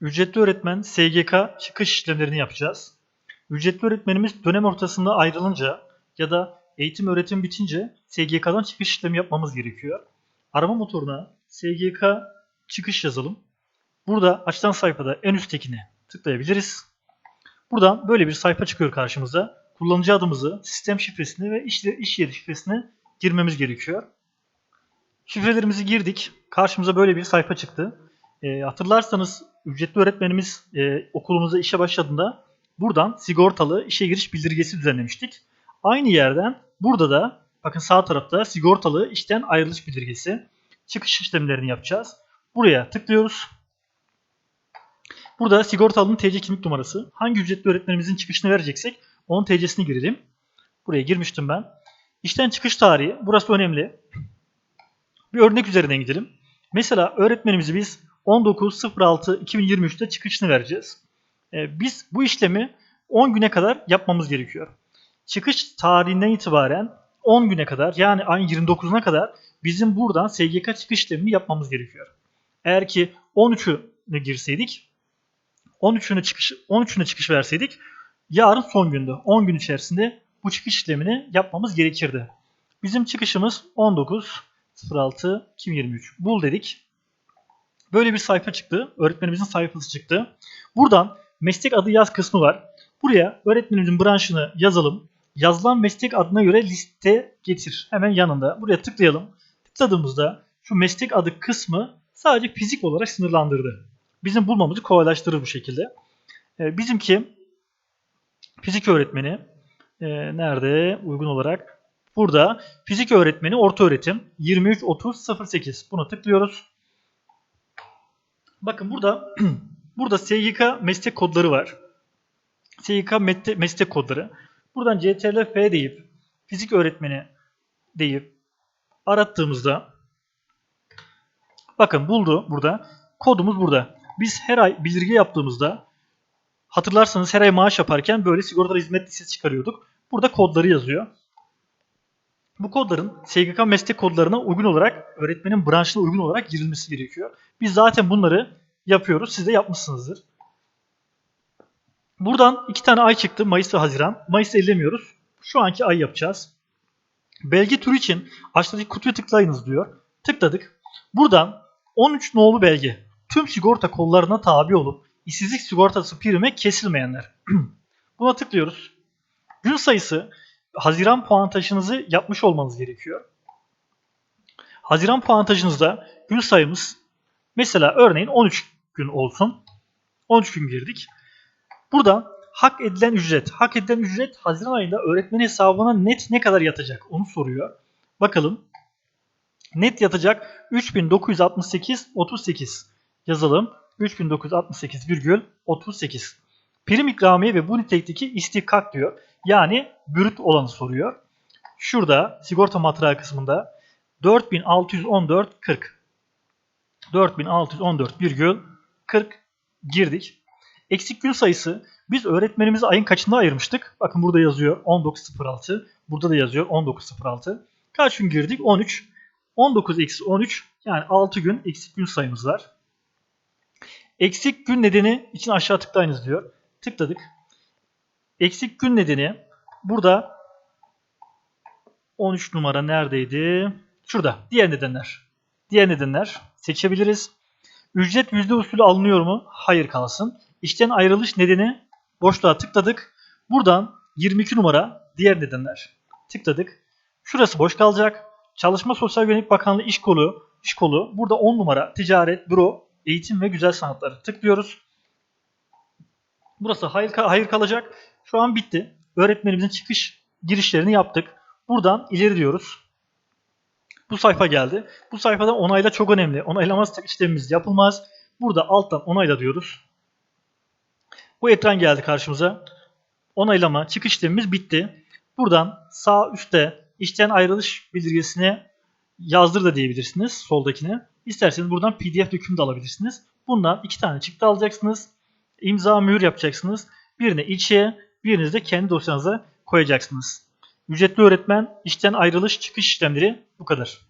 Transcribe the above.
Ücretli öğretmen SGK çıkış işlemlerini yapacağız. Ücretli öğretmenimiz dönem ortasında ayrılınca ya da eğitim öğretim bitince SGK'dan çıkış işlemi yapmamız gerekiyor. Arama motoruna SGK çıkış yazalım. Burada açılan sayfada en üsttekine tıklayabiliriz. Buradan böyle bir sayfa çıkıyor karşımıza. Kullanıcı adımızı, sistem şifresini ve iş, yeri şifresini girmemiz gerekiyor. Şifrelerimizi girdik. Karşımıza böyle bir sayfa çıktı. E, hatırlarsanız ücretli öğretmenimiz e, okulumuza işe başladığında buradan sigortalı işe giriş bildirgesi düzenlemiştik. Aynı yerden burada da bakın sağ tarafta sigortalı işten ayrılış bildirgesi çıkış işlemlerini yapacağız. Buraya tıklıyoruz. Burada sigortalının TC kimlik numarası. Hangi ücretli öğretmenimizin çıkışını vereceksek onun TC'sini girelim. Buraya girmiştim ben. İşten çıkış tarihi. Burası önemli. Bir örnek üzerinden gidelim. Mesela öğretmenimizi biz 19.06.2023'te çıkışını vereceğiz. Ee, biz bu işlemi 10 güne kadar yapmamız gerekiyor. Çıkış tarihinden itibaren 10 güne kadar yani ayın 29'una kadar bizim buradan SGK çıkış işlemini yapmamız gerekiyor. Eğer ki 13'ünü girseydik 13'üne çıkış 13'üne çıkış verseydik yarın son gündü. 10 gün içerisinde bu çıkış işlemini yapmamız gerekirdi. Bizim çıkışımız 19.06.2023. Bul dedik. Böyle bir sayfa çıktı. Öğretmenimizin sayfası çıktı. Buradan meslek adı yaz kısmı var. Buraya öğretmenimizin branşını yazalım. Yazılan meslek adına göre liste getir. Hemen yanında. Buraya tıklayalım. Tıkladığımızda şu meslek adı kısmı sadece fizik olarak sınırlandırdı. Bizim bulmamızı kolaylaştırır bu şekilde. Ee, bizimki fizik öğretmeni e, nerede uygun olarak? Burada fizik öğretmeni orta öğretim 23 30 08. Buna tıklıyoruz. Bakın burada burada SGK meslek kodları var. Mette- meslek kodları. Buradan CTRL deyip fizik öğretmeni deyip arattığımızda bakın buldu burada. Kodumuz burada. Biz her ay bildirge yaptığımızda hatırlarsanız her ay maaş yaparken böyle sigortalı hizmet listesi çıkarıyorduk. Burada kodları yazıyor. Bu kodların SGK meslek kodlarına uygun olarak öğretmenin branşına uygun olarak girilmesi gerekiyor. Biz zaten bunları yapıyoruz. Siz de yapmışsınızdır. Buradan iki tane ay çıktı. Mayıs ve Haziran. Mayıs'ı ellemiyoruz. Şu anki ay yapacağız. Belge türü için aşağıdaki kutuya tıklayınız diyor. Tıkladık. Buradan 13 nolu belge tüm sigorta kollarına tabi olup işsizlik sigortası prime kesilmeyenler. Buna tıklıyoruz. Gün sayısı Haziran puantajınızı yapmış olmanız gerekiyor. Haziran puantajınızda gün sayımız mesela örneğin 13 gün olsun. 13 gün girdik. Burada hak edilen ücret. Hak edilen ücret Haziran ayında öğretmen hesabına net ne kadar yatacak onu soruyor. Bakalım. Net yatacak 3968.38 yazalım. 3968,38. Prim ikramiye ve bu nitelikteki istihkak diyor. Yani brüt olanı soruyor. Şurada sigorta matrağı kısmında 4614,40 4614,40 girdik. Eksik gün sayısı biz öğretmenimizi ayın kaçında ayırmıştık? Bakın burada yazıyor 19.06. Burada da yazıyor 19.06. Kaç gün girdik? 13. 19 eksi 13 yani 6 gün eksik gün sayımız var. Eksik gün nedeni için aşağı tıklayınız diyor. Tıkladık. Eksik gün nedeni burada 13 numara neredeydi? Şurada. Diğer nedenler. Diğer nedenler seçebiliriz. Ücret yüzde usulü alınıyor mu? Hayır kalsın. İşten ayrılış nedeni boşluğa tıkladık. Buradan 22 numara diğer nedenler. Tıkladık. Şurası boş kalacak. Çalışma Sosyal Güvenlik Bakanlığı iş kolu, iş kolu. Burada 10 numara ticaret, büro, eğitim ve güzel sanatları tıklıyoruz. Burası hayır, hayır kalacak. Şu an bitti. Öğretmenimizin çıkış girişlerini yaptık. Buradan ileri diyoruz. Bu sayfa geldi. Bu sayfada onayla çok önemli. Onaylamazsak işlemimiz yapılmaz. Burada alttan onayla diyoruz. Bu ekran geldi karşımıza. Onaylama çıkış işlemimiz bitti. Buradan sağ üstte işten ayrılış bildirgesini yazdır da diyebilirsiniz soldakine. İsterseniz buradan PDF döküm de alabilirsiniz. Bundan iki tane çıktı alacaksınız. İmza mühür yapacaksınız. Birini ilçeye, birini de kendi dosyanıza koyacaksınız. Ücretli öğretmen işten ayrılış çıkış işlemleri bu kadar.